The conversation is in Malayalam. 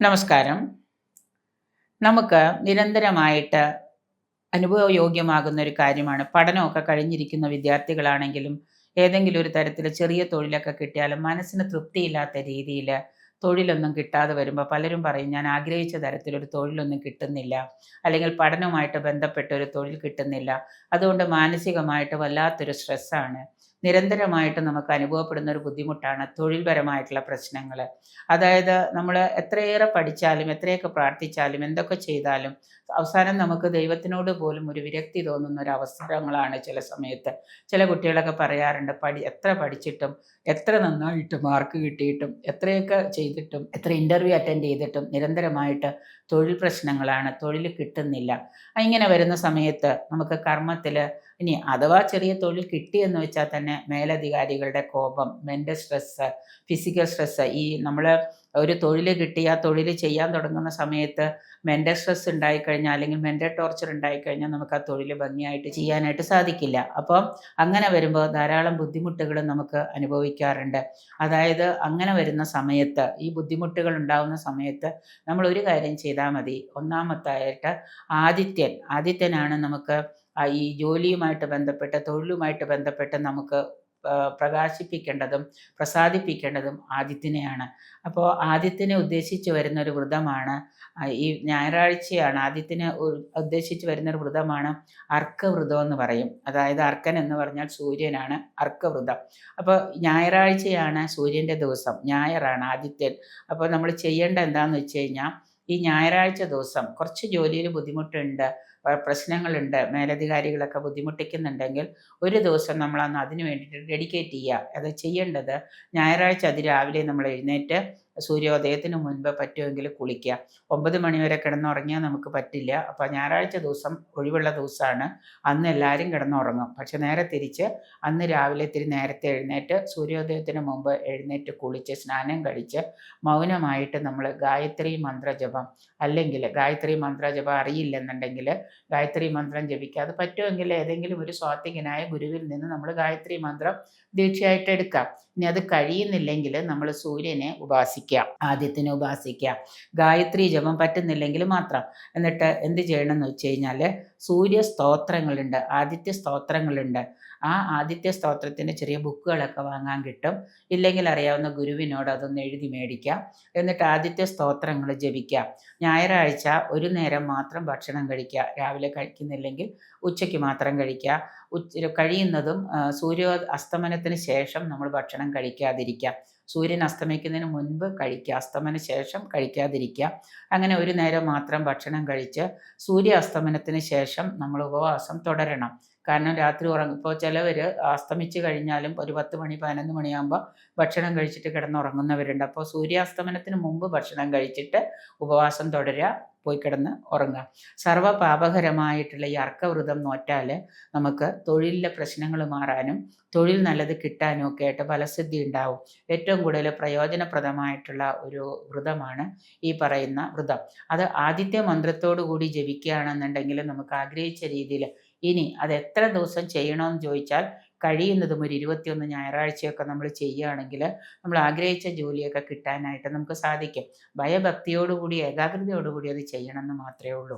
നമസ്കാരം. നമുക്ക് നിരന്തരമായിട്ട് അനുഭവയോഗ്യമാകുന്ന ഒരു കാര്യമാണ്. പഠനമൊക്കെ കഴിഞ്ഞിരിക്കുന്ന വിദ്യാർത്ഥികളാണെങ്കിലും ഏതെങ്കിലും ഒരു തരത്തിൽ ചെറിയ തൊഴിലൊക്കെ കിട്ടിയാലും മനസ്സിന് തൃപ്തിയില്ലാത്ത രീതിയിൽ തൊഴിലൊന്നും കിട്ടാതെ വരുമ്പോൾ പലരും പറയും ഞാൻ ആഗ്രഹിച്ച തരത്തിലൊരു തൊഴിലൊന്നും കിട്ടുന്നില്ല. അല്ലെങ്കിൽ പഠനവുമായിട്ട് ബന്ധപ്പെട്ട ഒരു തൊഴിൽ കിട്ടുന്നില്ല. അതുകൊണ്ട് മാനസികമായിട്ട് വല്ലാത്തൊരു സ്ട്രെസ്സാണ്. നിരന്തരമായിട്ട് നമുക്ക് അനുഭവപ്പെടുന്ന ഒരു ബുദ്ധിമുട്ടാണ് തൊഴിൽപരമായിട്ടുള്ള പ്രശ്നങ്ങൾ അതായത് നമ്മൾ എത്രയേറെ പഠിച്ചാലും എത്രയൊക്കെ പ്രാർത്ഥിച്ചാലും എന്തൊക്കെ ചെയ്താലും അവസാനം നമുക്ക് ദൈവത്തിനോട് പോലും ഒരു വിരക്തി തോന്നുന്ന ഒരു അവസരങ്ങളാണ് ചില സമയത്ത്. ചില കുട്ടികളൊക്കെ പറയാറുണ്ട് പഠി എത്ര പഠിച്ചിട്ടും എത്ര നന്നായിട്ട് മാർക്ക് കിട്ടിയിട്ടും എത്രയൊക്കെ ചെയ്തിട്ടും എത്ര ഇന്റർവ്യൂ അറ്റൻഡ് ചെയ്തിട്ടും നിരന്തരമായിട്ട് തൊഴിൽ പ്രശ്നങ്ങളാണ് തൊഴിൽ കിട്ടുന്നില്ല. ഇങ്ങനെ വരുന്ന സമയത്ത് നമുക്ക് കർമ്മത്തിൽ ഇനി അഥവാ ചെറിയ തൊഴിൽ കിട്ടിയെന്ന് വെച്ചാൽ തന്നെ മേലധികാരികളുടെ കോപം മെന്റൽ സ്ട്രെസ്സ് ഫിസിക്കൽ സ്ട്രെസ്സ് ഈ നമ്മൾ ഒരു തൊഴിൽ കിട്ടി ആ തൊഴിൽ ചെയ്യാൻ തുടങ്ങുന്ന സമയത്ത് മെന്റൽ സ്ട്രെസ് ഉണ്ടായിക്കഴിഞ്ഞാൽ അല്ലെങ്കിൽ മെന്റൽ ടോർച്ചർ ഉണ്ടായിക്കഴിഞ്ഞാൽ നമുക്ക് ആ തൊഴിൽ ഭംഗിയായിട്ട് ചെയ്യാനായിട്ട് സാധിക്കില്ല. അപ്പം അങ്ങനെ വരുമ്പോൾ ധാരാളം ബുദ്ധിമുട്ടുകൾ നമുക്ക് അനുഭവിക്കാറുണ്ട്. അതായത് അങ്ങനെ വരുന്ന സമയത്ത് ഈ ബുദ്ധിമുട്ടുകൾ ഉണ്ടാകുന്ന സമയത്ത് നമ്മൾ ഒരു കാര്യം ചെയ്താൽ മതി. ഒന്നാമത്തായിട്ട് ആദിത്യൻ. ആദിത്യനാണ് നമുക്ക് ഈ ജോലിയുമായിട്ട് ബന്ധപ്പെട്ട് തൊഴിലുമായിട്ട് ബന്ധപ്പെട്ട് നമുക്ക് പ്രകാശിപ്പിക്കേണ്ടതും പ്രസാദിപ്പിക്കേണ്ടതും ആദിത്യനെയാണ്. അപ്പോൾ ആദിത്യനെ ഉദ്ദേശിച്ച് വരുന്ന ഒരു വ്രതമാണ് ഈ ഞായറാഴ്ചയാണ് ആദിത്യനെ ഉദ്ദേശിച്ച് വരുന്ന ഒരു വ്രതമാണ് അർക്കവ്രതം എന്ന് പറയും. അതായത് അർക്കൻ എന്ന് പറഞ്ഞാൽ സൂര്യനാണ് അർക്കവ്രതം. അപ്പോൾ ഞായറാഴ്ചയാണ് സൂര്യന്റെ ദിവസം ഞായറാണ് ആദിത്യൻ. അപ്പോൾ നമ്മൾ ചെയ്യേണ്ട എന്താണെന്ന് വെച്ച് കഴിഞ്ഞാൽ ഈ ഞായറാഴ്ച ദിവസം കുറച്ച് ജോലിയിൽ ബുദ്ധിമുട്ടുണ്ട് പ്രശ്നങ്ങളുണ്ട് മേലധികാരികളൊക്കെ ബുദ്ധിമുട്ടിക്കുന്നുണ്ടെങ്കിൽ ഒരു ദിവസം നമ്മളന്ന് അതിന് വേണ്ടിയിട്ട് ഡെഡിക്കേറ്റ് ചെയ്യുക. അത് ചെയ്യേണ്ടത് ഞായറാഴ്ച അതിരാവിലെ നമ്മൾ എഴുന്നേറ്റ് സൂര്യോദയത്തിന് മുൻപ് പറ്റുമെങ്കിൽ കുളിക്കുക. ഒമ്പത് മണിവരെ കിടന്നുറങ്ങിയാൽ നമുക്ക് പറ്റില്ല. അപ്പോൾ ഞായറാഴ്ച ദിവസം ഒഴിവുള്ള ദിവസമാണ് അന്ന് എല്ലാവരും കിടന്നുറങ്ങും. പക്ഷെ നേരെ തിരിച്ച് അന്ന് രാവിലെ ഇത്തിരി നേരത്തെ എഴുന്നേറ്റ് സൂര്യോദയത്തിന് മുമ്പ് എഴുന്നേറ്റ് കുളിച്ച് സ്നാനം കഴിച്ച് മൗനമായിട്ട് നമ്മൾ ഗായത്രി മന്ത്രജപം അല്ലെങ്കിൽ ഗായത്രി മന്ത്രജപം അറിയില്ലെന്നുണ്ടെങ്കിൽ ഗായത്രി മന്ത്രം ജപിക്കുക. അത് പറ്റുമെങ്കിൽ ഏതെങ്കിലും ഒരു സ്വാത്വികനായ ഗുരുവിൽ നിന്ന് നമ്മൾ ഗായത്രി മന്ത്രം ദീക്ഷയായിട്ട് എടുക്കാം. ഇനി അത് കഴിയുന്നില്ലെങ്കിൽ നമ്മൾ സൂര്യനെ ഉപാസിക്കുക ആദ്യത്തിനെ ഉപാസിക്കുക ഗായത്രി ജപം പറ്റുന്നില്ലെങ്കിൽ മാത്രം. എന്നിട്ട് എന്ത് ചെയ്യണം എന്ന് വെച്ച് കഴിഞ്ഞാൽ സൂര്യ സ്തോത്രങ്ങളുണ്ട് ആദിത്യ സ്തോത്രങ്ങളുണ്ട്. ആ ആദിത്യ സ്തോത്രത്തിന്റെ ചെറിയ ബുക്കുകളൊക്കെ വാങ്ങാൻ കിട്ടും. ഇല്ലെങ്കിൽ അറിയാവുന്ന ഗുരുവിനോട് അതൊന്ന് എഴുതി മേടിക്കാം. എന്നിട്ട് ആദിത്യ സ്തോത്രങ്ങൾ ജപിക്കാം. ഞായറാഴ്ച ഒരു നേരം മാത്രം ഭക്ഷണം കഴിക്കുക. രാവിലെ കഴിക്കുന്നില്ലെങ്കിൽ ഉച്ചയ്ക്ക് മാത്രം കഴിക്കുക. ഉച്ച കഴിയുന്നതും സൂര്യോ അസ്തമനത്തിന് ശേഷം നമ്മൾ ഭക്ഷണം കഴിക്കാതിരിക്കുക. സൂര്യൻ അസ്തമിക്കുന്നതിന് മുൻപ് കഴിക്കുക അസ്തമന ശേഷം കഴിക്കാതിരിക്കുക. അങ്ങനെ ഒരു നേരം മാത്രം ഭക്ഷണം കഴിച്ച് സൂര്യ അസ്തമനത്തിന് ശേഷം നമ്മൾ ഉപവാസം തുടരണം. കാരണം രാത്രി ഉറങ്ങും ഇപ്പോൾ ചിലവർ അസ്തമിച്ച് കഴിഞ്ഞാലും ഒരു പത്ത് മണി പതിനൊന്ന് മണിയാകുമ്പോൾ ഭക്ഷണം കഴിച്ചിട്ട് കിടന്നുറങ്ങുന്നവരുണ്ട്. അപ്പോൾ സൂര്യാസ്തമനത്തിന് മുമ്പ് ഭക്ഷണം കഴിച്ചിട്ട് ഉപവാസം തുടരുക. പോയി കിടന്ന് ഉറങ്ങുക. സർവ പാപകരമായിട്ടുള്ള ഈ അർക്കവ്രതം നോറ്റാൽ നമുക്ക് തൊഴിലിലെ പ്രശ്നങ്ങൾ മാറാനും തൊഴിൽ നല്ലത് കിട്ടാനും ഒക്കെ ആയിട്ട് ഫലസിദ്ധി ഉണ്ടാവും. ഏറ്റവും കൂടുതൽ പ്രയോജനപ്രദമായിട്ടുള്ള ഒരു വ്രതമാണ് ഈ പറയുന്ന വ്രതം. അത് ആദ്യത്തെ മന്ത്രത്തോടു കൂടി ജപിക്കുകയാണെന്നുണ്ടെങ്കിൽ നമുക്ക് ആഗ്രഹിച്ച രീതിയിൽ ഇനി അത് എത്ര ദിവസം ചെയ്യണമെന്ന് ചോദിച്ചാൽ കഴിയുന്നതും ഒരു ഇരുപത്തിയൊന്ന് ഞായറാഴ്ചയൊക്കെ നമ്മൾ ചെയ്യുകയാണെങ്കിൽ നമ്മൾ ആഗ്രഹിച്ച ജോലിയൊക്കെ കിട്ടാനായിട്ട് നമുക്ക് സാധിക്കും. ഭയഭക്തിയോടുകൂടി ഏകാഗ്രതയോടുകൂടി അത് ചെയ്യണമെന്ന് മാത്രമേ ഉള്ളൂ.